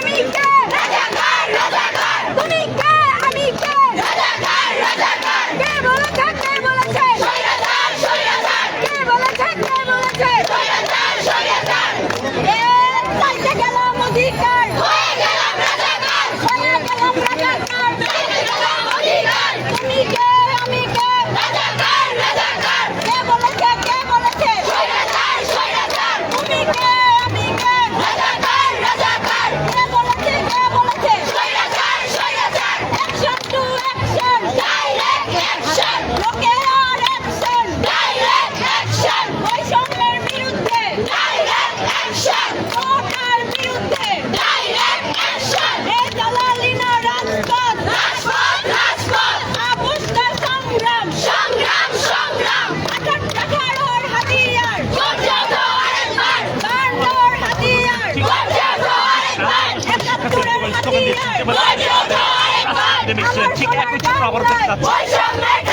আমি কে ঠিক একই চিত্র আবার দেখতে পাচ্ছি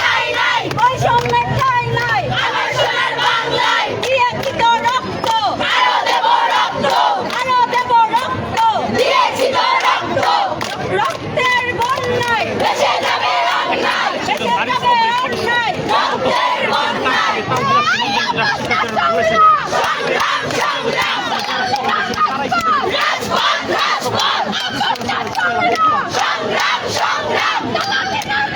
Nakakita!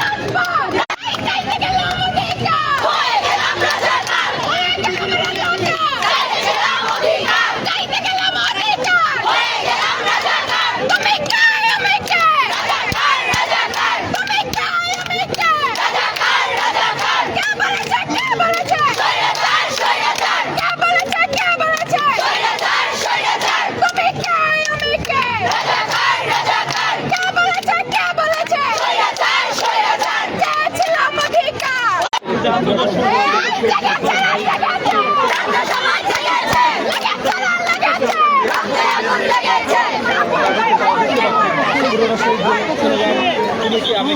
আমি